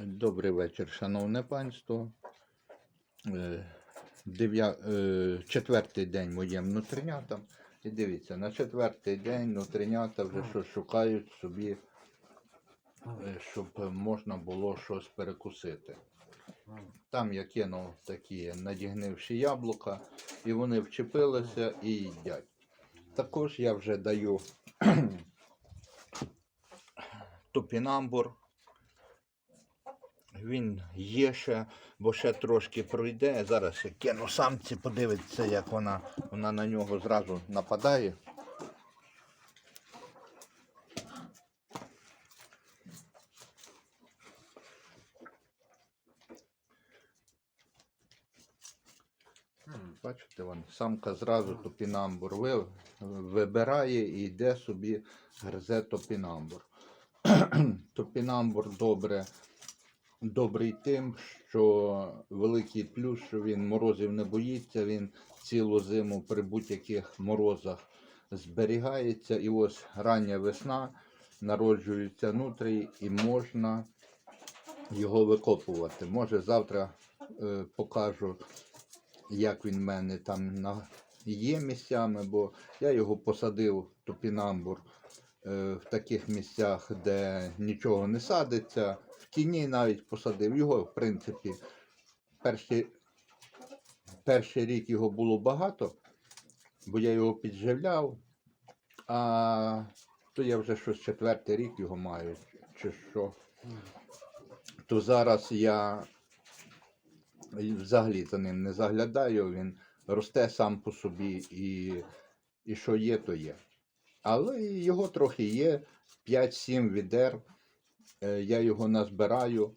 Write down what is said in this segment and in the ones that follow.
Добрий вечір, шановне панство. Е, дев'я- е, Четвертий день моїм внутрінятам. І дивіться, на четвертий день внутрінята вже щось шукають собі, е, щоб можна було щось перекусити. Там я кинув такі надігнивші яблука, і вони вчепилися і їдять. Також я вже даю топінамбур. Він є ще, бо ще трошки пройде. Зараз я кину самці, подивиться, як вона, вона на нього зразу нападає. Бачите, вон, самка зразу топінамбур вибирає і йде собі гризе топінамбур. топінамбур добре, добрий тим, що великий плюс, що він морозів не боїться, він цілу зиму при будь-яких морозах зберігається. І ось рання весна народжуються нутрії і можна його викопувати. Може завтра е, покажу як він в мене там на... є місцями, бо я його посадив, топінамбур, в таких місцях, де нічого не садиться. В тіні навіть посадив. Його, в принципі, перший, перший рік його було багато, бо я його підживляв. А то я вже щось четвертий рік його маю, чи що. То зараз я взагалі за ним не заглядаю, він росте сам по собі і, і що є, то є. Але його трохи є, 5-7 відер. Е, Я його назбираю.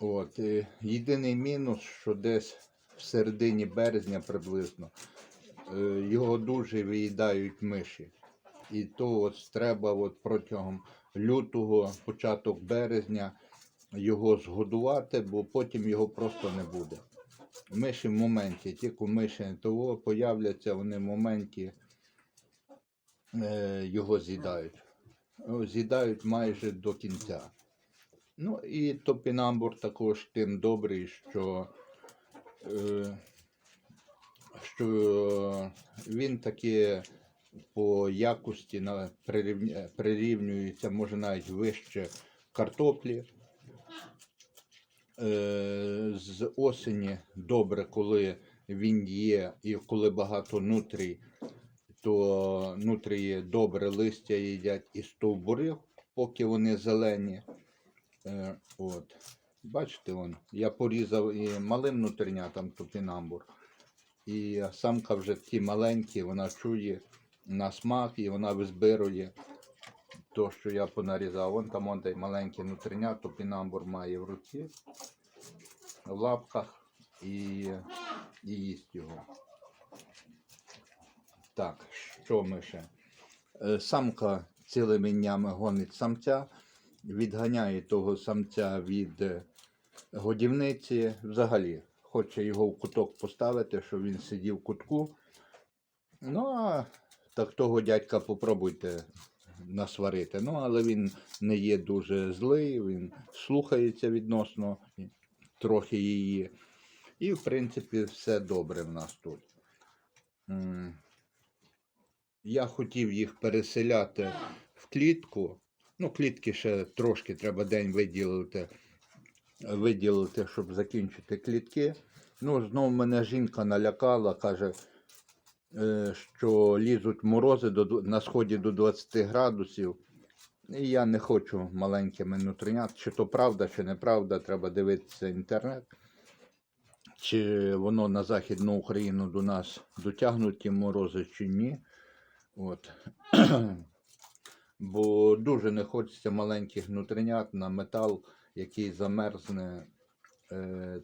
От. е, Єдиний мінус, що десь в середині березня приблизно е, його дуже виїдають миші. І то от треба от протягом лютого, початок березня його згодувати, бо потім його просто не буде. Миші в моменті, тільки миші того появляться, вони в моменті його з'їдають. З'їдають майже до кінця. Ну і топінамбур також тим добрий, що, е, що він таки по якості на, прирівнюється, може навіть вище картоплі. Е, з осені добре, коли він є і коли багато нутрій, то нутрії добре листя їдять і стовбури, поки вони зелені. Е, От. Бачите, вон, я порізав і малим нутринятам топінамбур. І самка вже ті маленькі, вона чує на смак і вона визбирує то, що я понарізав. Вон там он той маленький нутриня, топінамбур має в руці, в лапках і, і їсть його. Так, що ми ще? Е, Самка цілими днями гонить самця, відганяє того самця від е, годівниці. Взагалі, хоче його в куток поставити, щоб він сидів в кутку. Ну, а так того дядька попробуйте насварити. Ну, але він не є дуже злий, він слухається відносно трохи її. І, в принципі, все добре в нас тут. Я хотів їх переселяти в клітку. Ну, клітки ще трошки треба день виділити, виділити, щоб закінчити клітки. Ну, знову мене жінка налякала, каже, е, що лізуть морози до, на сході до 20 градусів. І я не хочу маленькими нутринят. Чи то правда, чи неправда, треба дивитися інтернет. Чи воно на Західну Україну до нас дотягнуть ті морози, чи ні. От. Бо дуже не хочеться маленьких нутринят на метал, який замерзне е,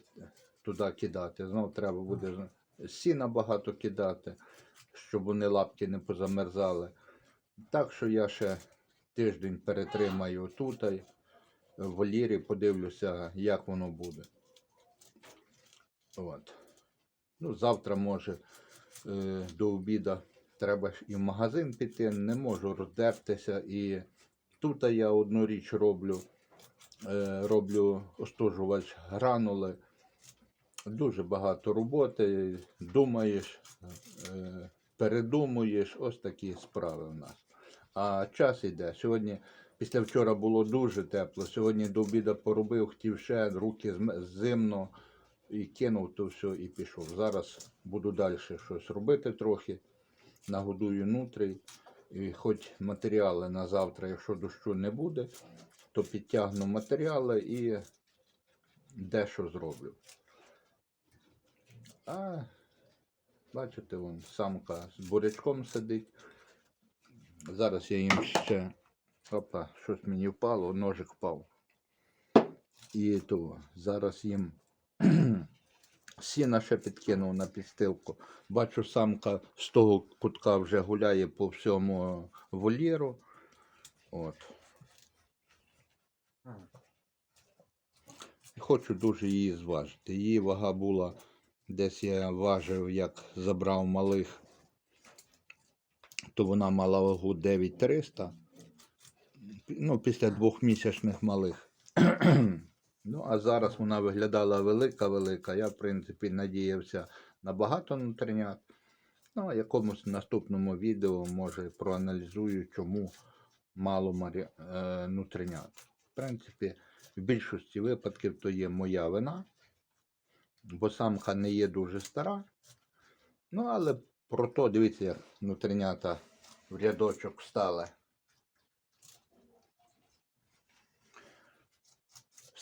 туди кидати. Знов треба буде сіна багато кидати, щоб вони лапки не позамерзали. Так що я ще тиждень перетримаю тут, в волірі, подивлюся, як воно буде. От. Ну, завтра, може, е, до обіду треба ж і в магазин піти, не можу роздертися. І тут я одну річ роблю. е, роблю остужувач гранули. Дуже багато роботи, думаєш, е, передумуєш, ось такі справи в нас. А час іде. Сьогодні, після вчора було дуже тепло. Сьогодні до обіду поробив, хотів ще руки зимно і кинув то все і пішов. Зараз буду далі щось робити трохи. Нагодую нутрій. І хоч матеріали на завтра, якщо дощу не буде, то підтягну матеріали і дещо зроблю. А бачите, вон самка з бурячком сидить. Зараз я їм ще. Опа, щось мені впало, ножик впав. І то зараз їм сіна ще підкинув на підстилку. Бачу, самка з того кутка вже гуляє по всьому вольєру. От. Хочу дуже її зважити. Її вага була, десь я важив, як забрав малих, то вона мала вагу 9300. Ну, після двохмісячних малих. Ну, а зараз вона виглядала велика-велика. Я, в принципі, надіявся на багато нутринят. Ну, а якомусь наступному відео, може, проаналізую, чому мало марі... е, нутринят. В принципі, в більшості випадків то є моя вина, бо самка не є дуже стара. Ну, але про то, дивіться, як нутринята в рядочок встали.